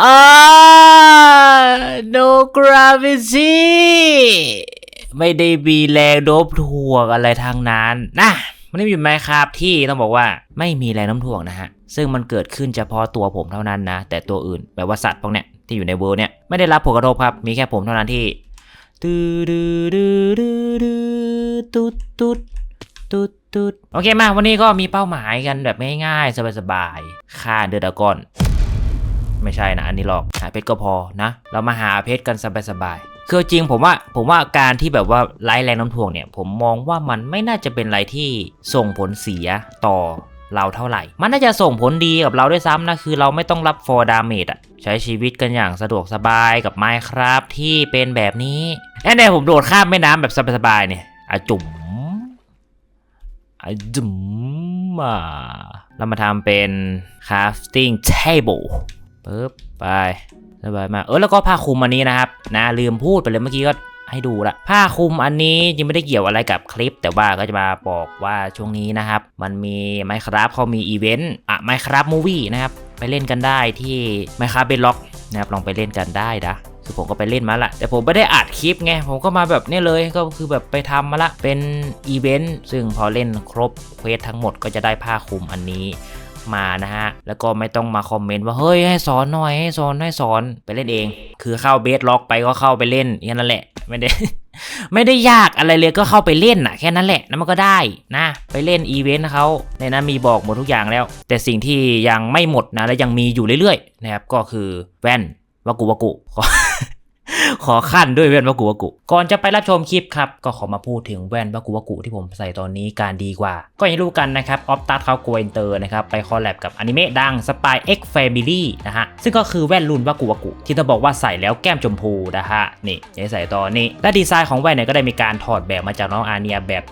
อ่า no gravity ไม่ได้มีแรงโน้มถ่วงอะไรทางนั้นนะมันไม่มีไหมครับที่ต้องบอกว่าไม่มีแรงโน้มถ่วงนะฮะ ซึ่งมันเกิดขึ้นเฉพาะตัวผมเท่านั้นนะ แต่ตัวอื่นแบบว่าสัตว์พวกเนี้ยที่อยู่ในเวิร์เนี่ยไม่ได้รับผลกระทบครับ มีแค่ผมเท่านั้นที่ตูดูดูดูดูตุ๊ดตุ๊ดตุ๊ดตุ๊ดโอเคมาวันนี้ก็มีเป้าหมายกันแบบง่ายๆ สบายๆฆ่าเดอดากอน ไม่ใช่นะอันนี้หรอกหาเพชรก็พอนะ เรามาหาเพชรกันสบายๆคือจริงผมว่าผมว่าการที่แบบว่าไล่แรงน้ำถ่วงเนี่ย ผมมองว่ามันไม่น่าจะเป็นอะไรที่ส่งผลเสียต่อเราเท่าไหร่ มันน่าจะส่งผลดีกับเราด้วยซ้ำนะ คือเราไม่ต้องรับฟอร์ดามจอะใช้ชีวิตกันอย่างสะดวกสบายกับไมค์ครับที่เป็นแบบนี้แน่ๆผมโดดข้ามแม่น้ำแบบสบายๆเนี่ยอะจุ๋มอะจุ๋มอ่าเรามาทำเป็น crafting table ปึ๊บไปสบายมากเออแล้วก็ผ้าคลุมอันนี้นะครับนะลืมพูดไปเลยเมื่อกี้ก็ให้ดูละผ้าคลุมอันนี้ยังไม่ได้เกี่ยวอะไรกับคลิป แต่ว่าก็จะมาบอกว่าช่วงนี้นะครับ มันมี Minecraft เขามีอีเวนต์อะ Minecraft Movie นะครับไปเล่นกันได้ที่ Minecraft Bedrock นะครับลองไปเล่นกันได้นะคือผมก็ไปเล่นมาละแต่ผมไม่ได้อัดคลิปไงผมก็มาแบบนี้เลยก็คือแบบไปทำมาละเป็นอีเวนต์ซึ่งพอเล่นครบเควสทั้งหมดก็จะได้ผ้าคลุมอันนี้ มานะฮะ แล้วก็ไม่ต้องมาคอมเมนต์ว่าเฮ้ยให้สอนหน่อยให้สอนให้สอนไปเล่นเอง คือเข้าเบสล็อกไปก็เข้าไปเล่นแค่นั้นแหละไม่ได้ไม่ได้ยากอะไรเลยก็เข้าไปเล่นน่ะแค่นั้นแหละนั่นมันก็ได้นะ ไปเล่นอีเวนต์เขาในนั้นมีบอกหมดทุกอย่างแล้ว แต่สิ่งที่ยังไม่หมดนะและยังมีอยู่เรื่อยๆนะครับก็คือแว่นวากุวากุ ขอขั้นด้วยแว่นวากุวากุ ก่อนจะไปรับชมคลิปครับ ก็ขอมาพูดถึงแว่นวากุวากุที่ผมใส่ตอนนี้การดีกว่า ก็อย่างรู้กันนะครับออฟตัสเขาโกอินเตอร์นะครับ ไปคอลแลบกับอนิเมะดัง Spy X Family นะฮะ ซึ่งก็คือแว่นรุ่นวากุวากุ ที่ต้องบอกว่าใส่แล้วแก้มชมพูนะฮะ นี่จะใส่ตอนนี้ และดีไซน์ของแว่นเนี่ยก็ได้มีการถอดแบบมาจากน้องอาเนียแบบ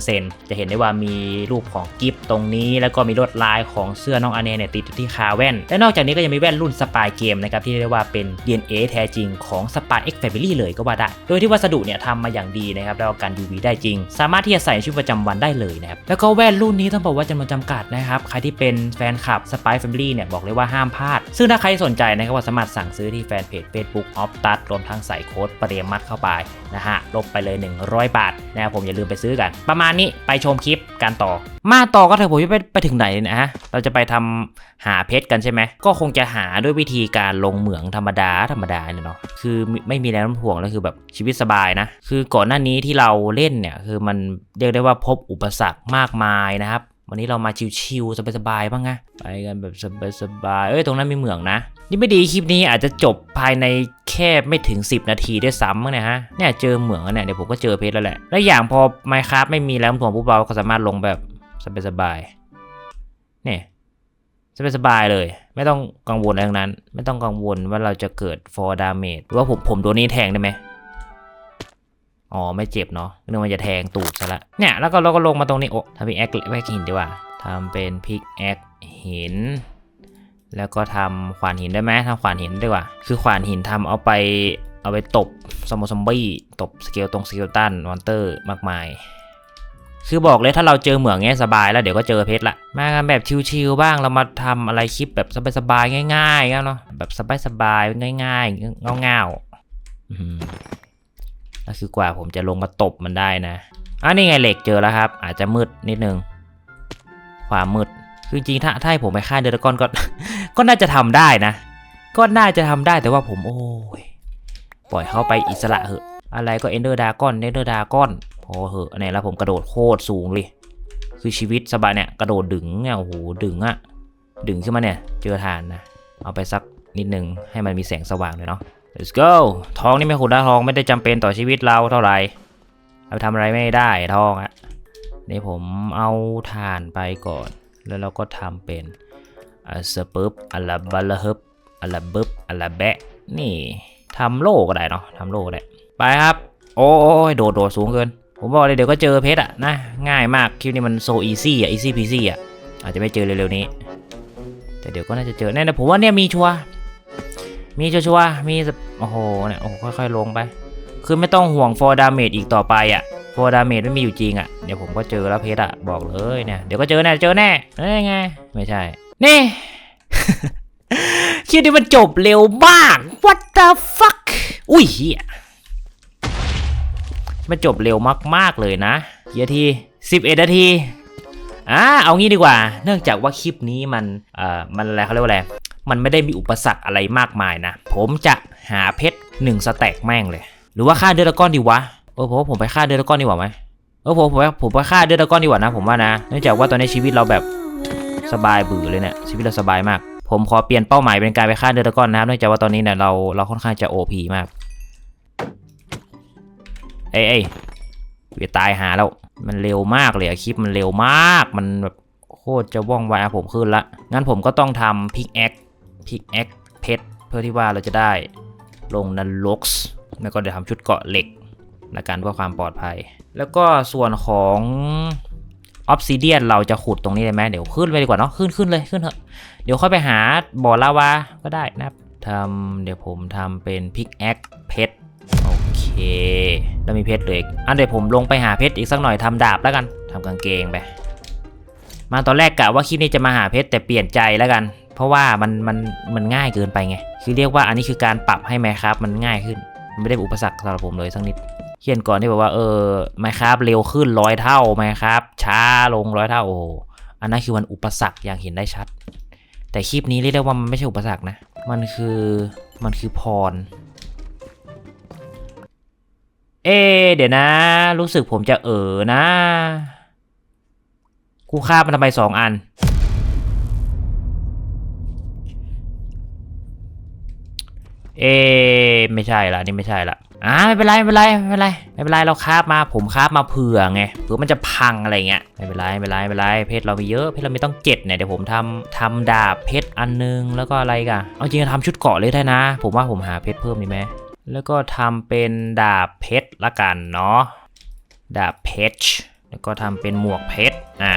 100%จะเห็นได้ว่ามีรูปของกิฟตรงนี้ แล้วก็มีลวดลายของเสื้อน้องอาเนียเนี่ยติดอยู่ที่คาแว่นและนอกจากนี้ก็ยังมีแว่นรุ่นสปายเกมนะครับที่เรียกว่าเป็น DNA แท้จริงของ Spy X Family เลยก็ว่าได้ โดยที่วัสดุเนี่ยทำมาอย่างดีนะครับแล้วกัน UV ได้จริง สามารถที่จะใส่ในชีวิตประจำวันได้เลยนะครับ แล้วก็แว่นรุ่นนี้ต้องบอกว่าจำนวนจำกัดนะครับ ใครที่เป็นแฟนคลับ Spy Family เนี่ยบอกเลยว่าห้ามพลาด ซึ่งถ้าใครสนใจนะครับก็สามารถสั่งซื้อที่แฟนเพจ Facebook o f t u s รวมทั้งใส่โค้ดปริมัดเข้าไปนะฮะ ลบไปเลย 100 บาทนะครับผมอย่าลืมไปซื้อกัน ประมาณนี้ไปชมคลิปการต่อ มาต่อก็เถอะผมจะไปไปถึงไหนนะฮะ เราจะไปทำหาเพชรกันใช่ไหม ก็คงจะหาด้วยวิธีการลงเหมืองธรรมดาธรรมดาเนาะ คือไมไม่มีแรงโน้มถ่วงแล้วคือแบบชีวิตสบายนะ คือก่อนหน้านี้ที่เราเล่นเนี่ยคือมันเรียกได้ว่าพบอุปสรรคมากมายนะครับวันนี้เรามาชิวๆสบายๆบ้างไงไปกันแบบสบายๆเอ้ยตรงนั้นมีเหมืองนะ นี่ไม่ดีคลิปนี้อาจจะจบภายในแค่ไม่ถึง 10 นาทีด้วยซ้ำมั้งเนี่ฮะเนี่ยเจอเหมืองเนี่ยเดี๋ยวผมก็เจอเพชรแล้วแหละแล้วอย่างพอไมค์คราฟไม่มีแรงโน้มถ่วงปุ๊บเราก็สามารถลงแบบสบายๆเนี่ย สบายๆเลย ไม่ต้องกังวลอะไรทั้งนั้น ไม่ต้องกังวลว่าเราจะเกิด for damage หรือว่าผมผมโดนนี้แทงได้ไหมอ๋อ ไม่เจ็บเนาะนึกว่าจะแทงตูดซะละเนี่ยแล้วก็เราก็ลงมาตรงนี้โอ้ทำพิกแอคแวกหินดีกว่าทำเป็นพิกแอคหิน แล้วก็ทำขวานหินได้ไหมทำขวานหินดีกว่า คือขวานหินทำเอาไปเอาไปตบซอมซอมบี้ตบสเกลตรงสเกลตันมอนเตอร์มากมาย คือบอกเลยถ้าเราเจอเหมืองเงี้ยสบายแล้วเดี๋ยวก็เจอเพชรละ มากันแบบชิวๆบ้างเรามาทำอะไรคลิปแบบสบายๆง่ายๆกันเนาะแบบสบายๆง่ายๆเงาๆอืมนั่นคือกว่าผมจะลงมาตบมันได้นะอะนี่ไงเหล็กเจอแล้วครับ อาจจะมืดนิดนึง ความมืดคือจริงๆถ้าถ้าให้ผมไปฆ่าเดอร์กอนก็ ก็น่าจะทำได้นะ ก็น่าจะทำได้แต่ว่าผมโอ้ยปล่อยเขาไปอิสระเหอะ อะไรก็เอนเดอร์ดากอนเอนเดอร์ดากอน อเหอะอันไหนแล้วผมกระโดดโคตรสูงเลยคือชีวิตสบายเนี่ยกระโดดดึงเนี่ยโอ้โหดึงอะดึงขึ้นมาเนี่ยเจอฐานนะเอาไปสักนิดนึงให้มันมีแสงสว่างเลยเนาะ let's go ทองนี่ไม่ขุดได้ทองไม่ได้จำเป็นต่อชีวิตเราเท่าไหร่เราทำอะไรไม่ได้ทองอะนี่ผมเอาถ่านไปก่อน แล้วเราก็ทำเป็นอะสปึ๊บอะละบัลละฮึบอะละบึบอะละแบะนี่ทำโล่ก็ได้เนาะทำโล่ก็ได้ไปครับ โอ้ยโดดโดดสูงเกิน ผมบอกเลยเดี๋ยวก็เจอเพชรอะนะ ง่ายมากคลิปนี้มันโซอีซี่อะอีซี่พีซี่อะอาจจะไม่เจอเร็วๆนี้ แต่เดี๋ยวก็น่าจะเจอแน่นะผมว่าเนี่ยมีชัวมีชัวๆมีโอ้โหเนี่ยโอ้ค่อยๆลงไป คือไม่ต้องห่วง for damage อีกต่อไปอะ for damage ไม่มีอยู่จริงอะเดี๋ยวผมก็เจอแล้วเพชรอะบอกเลยเนี่ยเดี๋ยวก็เจอแน่เจอแน่เอ้ยไง ไม่ใช่ นี่คลิปนี้มันจบเร็วมาก what the fuck อุ้ยเฮีย มันจบเร็วมากๆเลยนะกี่นาที11นาทีอ่าเอางี้ดีกว่า เนื่องจากว่าคลิปนี้มันเอ่อมันอะไรเขาเรียกว่าอะไรมันไม่ได้มีอุปสรรคอะไรมากมายนะ ผมจะหาเพชรหนึ่งสแต็กแม่งเลย หรือว่าฆ่าเดือดก้อนดีวะเออผมว่าผมไปฆ่าเดือดก้อนดีกว่าไหมเออผมผมว่าผมไปฆ่าเดือดก้อนดีกว่านะ ผมว่านะเนื่องจากว่าตอนนี้ชีวิตเราแบบสบายบือเลยเนี่ยชีวิตเราสบายมาก ผมขอเปลี่ยนเป้าหมายเป็นการไปฆ่าเดือดก้อนนะครับเนื่องจากว่าตอนนี้เนี่ยเราเราค่อนข้างจะโอพีมาก เอ้ยเอ้ยตายหาแล้ว มันเร็วมากเลยอะคลิปมันเร็วมาก มันแบบโคตรจะว่องไวอะผมขึ้นละ งั้นผมก็ต้องทำพิกแอคพิกแอคเพชรเพื่อที่ว่าเราจะได้ลงนันล็อกส์แล้วก็เดี๋ยวทำชุดเกาะเหล็กละกันเพื่อความปลอดภัย แล้วก็ส่วนของออฟซิเดียนเราจะขุดตรงนี้เลยไหมเดี๋ยวขึ้นไปดีกว่าเนาะขึ้นขึ้นเลยขึ้นเถอะเดี๋ยวค่อยไปหาบ่อลาวาก็ได้นะครับทำเดี๋ยวผมทำเป็นพิกแอค แล้วมีเพชรเหลยอันเดี๋ยวผมลงไปหาเพชรอีกสักหน่อยทำดาบแล้วกันทำกางเกงไป มาตอนแรกกะว่าคลิปนี้จะมาหาเพชรแต่เปลี่ยนใจแล้วกัน เพราะว่ามันมันมันง่ายเกินไปไง คือเรียกว่าอันนี้คือการปรับให้ไมครับ มันง่ายขึ้น ไม่ได้อุปสรรคสำหรับผมเลยสักนิด เขียนก่อนที่บอกว่าเออไมครับเร็วขึ้นร้อยเท่าไมครับช้าลงร้อยเท่าโอ้อันนั้นคือมันอุปสรรคอย่างเห็นได้ชัด แต่คลิปนี้เรียกได้ว่ามันไม่ใช่อุปสรรคนะ มันคือมันคือพร เอ เดี๋ยวนะ รู้สึกผมจะเออนะ กูฆ่ามันทำไมสองอัน เอ ไม่ใช่ละนี่ไม่ใช่ละอ่าไม่เป็นไรไม่เป็นไรไม่เป็นไรไม่เป็นไรเราคาบมาผมคาบมาเผื่อไงเผื่อมันจะพังอะไรเงี้ยไม่เป็นไรไม่เป็นไรไม่เป็นไรเพชรเรามีเยอะเพชรเราม่ต้องเจ็ดเนี่ยเดี๋ยวผมทำทำดาบเพชรอันนึงแล้วก็อะไรกันเอาจริงๆทำชุดเกาะเลยได้นะ ผมว่าผมหาเพชรเพิ่มดีไหมแล้วก็ทำเป็นดาบเพชร ละกันเนาะดาบเพชรแล้วก็ทำเป็นหมวกเพชรอะ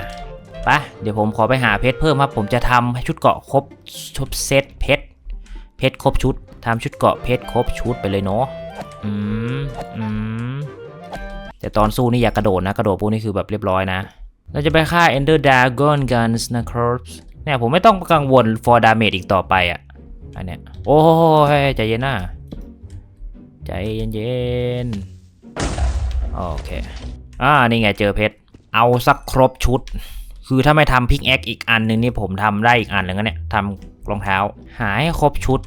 ปะเดี๋ยวผมขอไปหาเพชรเพิ่มครับ ผมจะทำให้ชุดเกาะครบชุดเซตเพชรเพชรครบชุดทำชุดเกาะเพชรครบชุดไปเลยเนาะอืมอืมแต่ตอนสู้นี่อย่ากระโดดนะ กระโดดพวกนี้คือแบบเรียบร้อยนะ เราจะไปฆ่า Ender Dragon Guns นะครับเนี่ยผมไม่ต้องกังวล for damage อีกต่อไปอะอันเนี้ยโอ้ยใจเย็นนะใจเย็นๆ โอเค อ่า นี่ไงเจอเพชร เอาสักครบชุด คือถ้าไม่ทำพิกแอคอีกอันหนึ่งนี่ผมทำได้อีกอันหนึ่งนะเนี่ยทำรองเท้า หาให้ครบชุด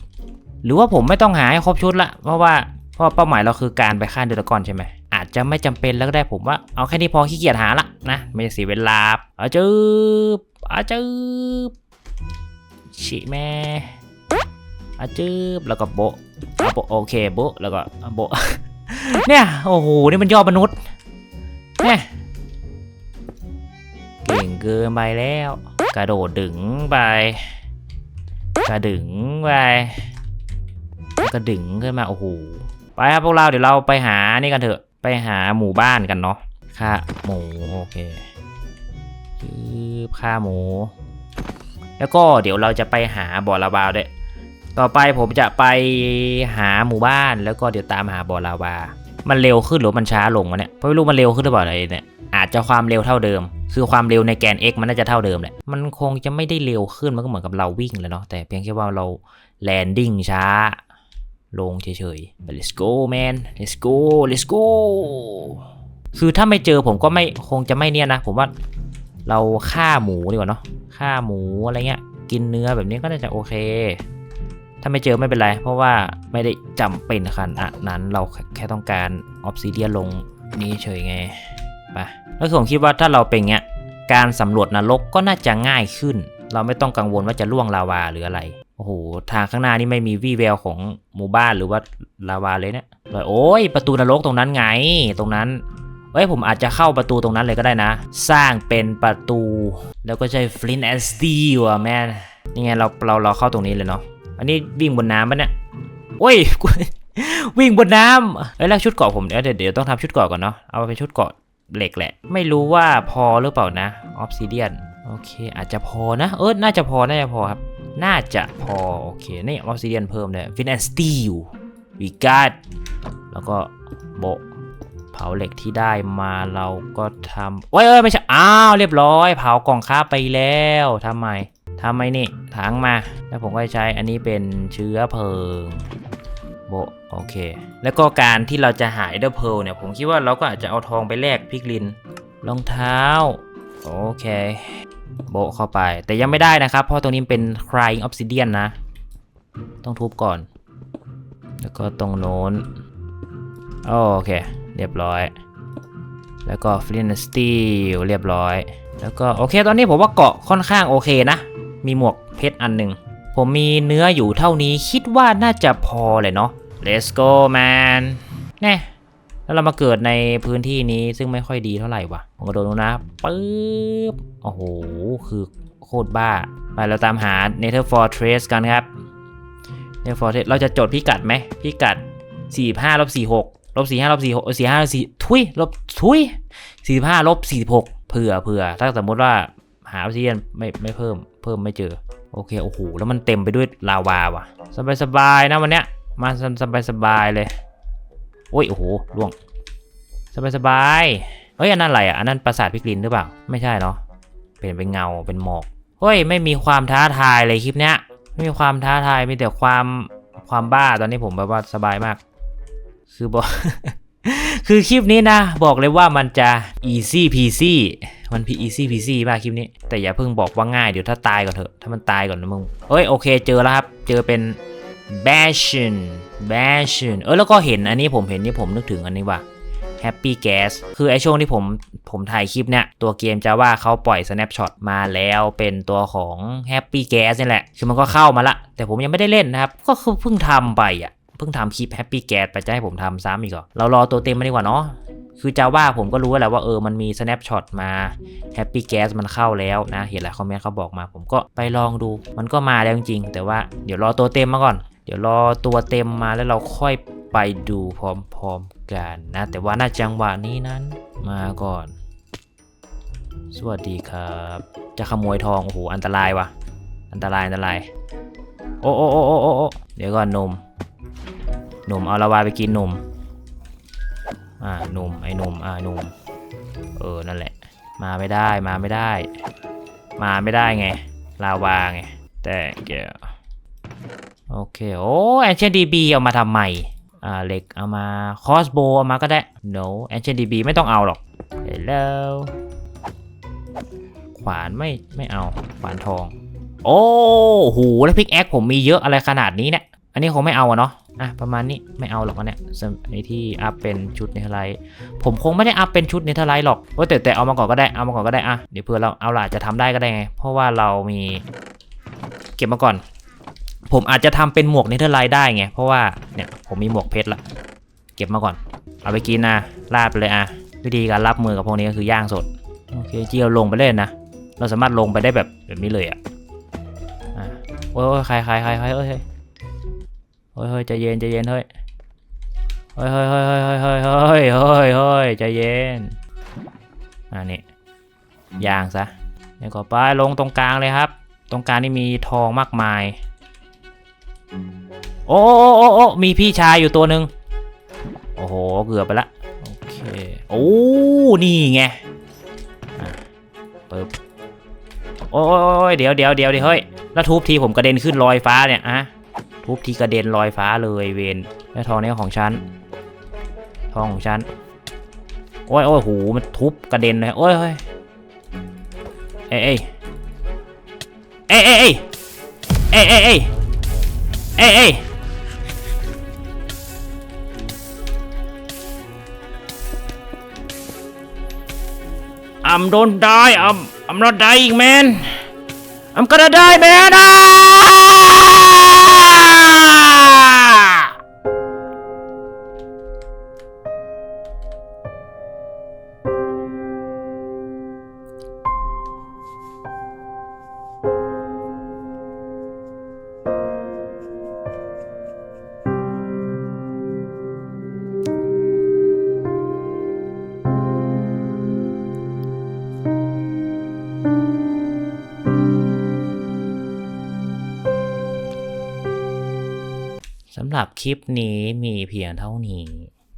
หรือว่าผมไม่ต้องหาให้ครบชุดละ เพราะว่าเพราะเป้าหมายเราคือการไปฆ่าเดลกอนใช่ไหมอาจจะไม่จำเป็นแล้วก็ได้ผมว่าเอาแค่นี้พอขี้เกียจหาละนะไม่เสียเวลาอาจืบอาจืบชิแม่อาจืบแล้วก็โบะอะโบโอเคโบแล้วก็โบ เนี่ย โอ้โห นี่มันยอดมนุษย์ เนี่ยเก่งเกินไปแล้ว กระโดดดึงไป กระดึงไปแล้วก็ดึงขึ้นมา โอ้โห ไปครับพวกเราเดี๋ยวเราไปหานี่กันเถอะ ไปหาหมู่บ้านกันเนาะ ค่าหมู โอเคคือค่าหมู แล้วก็เดี๋ยวเราจะไปหาบ่อระบาวด้วย ต่อไปผมจะไปหาหมู่บ้านแล้วก็เดี๋ยวตามหาบอลาวา มันเร็วขึ้นหรือมันช้าลงวะเนี่ยเพราะไม่รู้มันเร็วขึ้นหรือเปล่าอะไรเนี่ยอาจจะความเร็วเท่าเดิม คือความเร็วในแกน x มันน่าจะเท่าเดิมแหละมันคงจะไม่ได้เร็วขึ้นมันก็เหมือนกับเราวิ่งเลยเนาะแต่เพียงแค่ว่าเราแลนดิ้งช้า ลงเฉยๆ let's go man let's go let's go คือถ้าไม่เจอผมก็ไม่คงจะไม่เนี่ยนะ ผมว่าเราฆ่าหมูดีกว่าเนาะฆ่าหมูอะไรเงี้ยกินเนื้อแบบนี้ก็น่าจะโอเค ถ้าไม่เจอไม่เป็นไร เพราะว่าไม่ได้จำเป็นขนาดนั้นเราแค่ต้องการออฟซิเดียลงนี้เฉยไงไปแล้วผมคิดว่าถ้าเราเป็นเงี้ยการสำรวจนรกก็น่าจะง่ายขึ้น เราไม่ต้องกังวลว่าจะล่วงลาวาหรืออะไรโอ้โหทางข้างหน้านี่ไม่มีวี่แววของหมู่บ้านหรือว่าลาวาเลยเนี่ยเลยโอ้ยประตูนรกตรงนั้นไงตรงนั้นเอ้ยผมอาจจะเข้าประตูตรงนั้นเลยก็ได้นะ สร้างเป็นประตู แล้วก็ใช้ฟลินแอนด์สตีลอะแม่นี่ไงเราเราเราเข้าตรงนี้เลยเนาะ อันนี้วิ่งบนน้ำปะเนี่ยโอ้ยวิ่งบนน้ำเอ้ยแล้วชุดเกาะผมเดี๋ยวเดี๋ยวต้องทำชุดเกาะก่อนเนาะเอาไปเป็นชุดเกาะเหล็กแหละ ไม่รู้ว่าพอหรือเปล่านะออฟซิเดียนโอเค อาจจะพอนะเออน่าจะพอน่าจะพอครับ น่าจะพอโอเคนี่ออฟซิเดียนเพิ่มเลยฟินแอนสตีลวีการ์ดแล้วก็โบเผาเหล็กที่ได้มาเราก็ทำโอ้ยเอ้ยไม่ใช่อ้าวเรียบร้อย เผากล่องค้าไปแล้วทำไม ทำไมนี่ถังมา แล้วผมก็ใช้อันนี้เป็นเชื้อเพลิงโบโอเค แล้วก็การที่เราจะหายเดอร์เพลเนี่ย ผมคิดว่าเราก็อาจจะเอาทองไปแลกพิกลินรองเท้า โอเค โบเข้าไป แต่ยังไม่ได้นะครับ เพราะตรงนี้เป็น crying obsidian นะ ต้องทุบก่อน แล้วก็ตรงโน้น โอเค เรียบร้อย แล้วก็ flint steel เรียบร้อย แล้วก็โอเค ตอนนี้ผมว่าเกาะค่อนข้างโอเคนะ มีหมวกเพชรอันหนึ่ง ผมมีเนื้ออยู่เท่านี้คิดว่าน่าจะพอเลยเนาะ let's go man แน่แล้วเรามาเกิดในพื้นที่นี้ซึ่งไม่ค่อยดีเท่าไหร่วะผมกระโดดลงนะปึ๊บโอ้โห คือโคตรบ้า ไปเราตามหา Nether Fortress กันครับ Nether Fortress เราจะจดพิกัดไหมพิกัด 45ลบ46ลบ45ลบ46 45ลบ4ทุยลบทุย45ลบ46เผื่อเผื่อถ้าสมมติว่าหาออซิเดียนไม่ไม่เพิ่ม พิ่มไม่เจอ โอเค โอ้โห แล้วมันเต็มไปด้วยลาวาว่ะ สบายสบายๆนะวันเนี้ย มาสบายสบายๆเลย โอ้ย โอ้โหล่วงสบายสบายๆเฮ้ย อันนั้นอะไรอะ อันนั้นปราสาทพิกลินหรือเปล่า ไม่ใช่เนาะเป็นเป็นเงา เป็นหมอก เฮ้ย ไม่มีความท้าทายเลยคลิปเนี้ย ไม่มีความท้าทาย มีแต่ความ ความบ้า ตอนนี้ผมแบบว่าสบายมาก คือบอก คือคลิปนี้นะ บอกเลยว่ามันจะ easy peasy มันพี easy peasy มากคลิปนี้ แต่อย่าเพิ่งบอกว่าง่ายเดี๋ยวถ้าตายก่อนเถอะ ถ้ามันตายก่อนนะมึงเฮ้ยโอเคเจอแล้วครับ เจอเป็น bastion bastion เออแล้วก็เห็นอันนี้ผมเห็นนี่ผมนึกถึงอันนี้ว่ะ Happy Gas คือไอช่วงที่ผมผมถ่ายคลิปเนี่ย ตัวเกมจะว่าเขาปล่อย snapshot มาแล้วเป็นตัวของ Happy Gas นี่แหละ คือมันก็เข้ามาละ แต่ผมยังไม่ได้เล่นนะครับ ก็คือเพิ่งทำไปอะ เพิ่งทำคลิป Happy Gas ไปจะให้ผมทำซ้ำอีกเหรอ เรารอตัวเต็มมาดีกว่าเนาะคือจะว่าผมก็รู้แล้วแหละว่าเออมันมี snapshot มา Happy Gas มันเข้าแล้วนะ เห็นหลายคอมเมนต์เขาบอกมา ผมก็ไปลองดู มันก็มาแล้วจริงๆแต่ว่าเดี๋ยวรอตัวเต็มมาก่อน เดี๋ยวรอตัวเต็มมาแล้วเราค่อยไปดูพร้อมๆกันนะ แต่ว่าน่าจังหวะนี้นั้นมาก่อน สวัสดีครับ จะขโมยทอง โอ้โห อันตรายว่ะ อันตราย อันตราย โอ้โอ้โอ้โอ้โอ้เดี๋ยวก่อนนม หนุ่มเอาละวาไปกินหนุ่ม อ่าหนุ่มไอ้หนุ่มอ่าหนุ่ม เออนั่นแหละ มาไม่ได้มาไม่ได้ มาไม่ได้ไงลาวาไงแต่เกี่ยวโอเคโอ้แอนเชนดีบีเอามาทำใหม่อ่าเหล็กเอามาคอสโบเอามาก็ได้ no แอนเชนดีบีไม่ต้องเอาหรอก hello ขวานไม่ไม่เอาขวานทอง โอ้โหแล้วพิกแอคผมมีเยอะอะไรขนาดนี้เนี่ย อันนี้คงไม่เอาอะเนาะอะประมาณนี้ไม่เอาหรอกอันเนี้ยสำไอที่อัพเป็นชุดเนเธอร์ไลท์ผมคงไม่ได้อัพเป็นชุดเนเธอร์ไลท์หรอกว่าแต่แต่เอามาก่อนก็ได้เอามาก่อนก็ได้อะเดี๋ยวเพื่อเราเอาละจะทำได้ก็ได้ไง เพราะว่าเรามีเก็บมาก่อน ผมอาจจะทำเป็นหมวกเนเธอร์ไลท์ได้ไงเพราะว่าเนี่ยผมมีหมวกเพชรละเก็บมาก่อน เอาไปกินนะลาดไปเลยอะวิธีการรับมือกับพวกนี้ก็คือย่างสดโอเคจีเราลงไปเลยนะเราสามารถลงไปได้แบบแบบนี้เลยอะอะโอ้ยโอ้ยใครใครใครใครเอ้ย เฮ้ยเฮ้ยใจเย็นใจเย็นเฮ้ยเฮ้ยเฮ้ยเฮ้ยเฮ้ยเฮ้ยเฮ้ยเฮ้ยเฮ้ยใจเย็นอ่านี่ย่างซะเดี๋ยวก็ไปลงตรงกลางเลยครับ ตรงกลางนี่มีทองมากมาย โอ้โอ้โอ้โอ้มีพี่ชายอยู่ตัวหนึ่งโอ้โหเกือบไปละโอเคโอ้นี่ไงอะปึ๊บโอ้ยเดี๋ยวเดี๋ยวเดี๋ยวเดี๋ยวเฮ้ยแล้วทุบทีผมกระเด็นขึ้นลอยฟ้าเนี่ยอะ ทุบทีกระเด็นลอยฟ้าเลยเวนแล้วทองนี้ของฉัน ทองของฉัน โอ้ยโอ้ยหูมันทุบกระเด็นเลย โอ้ยเฮ้ยเอ้ยเอ้ยเอ้ยเอ้ยเอ้ยเอ้ยเอ้ยเอ้ยเอ้ยอ้ย I'm don't die I'm I'm not dying man I'm gonna die man ah! คลิปนี้มีเพียงเท่านี้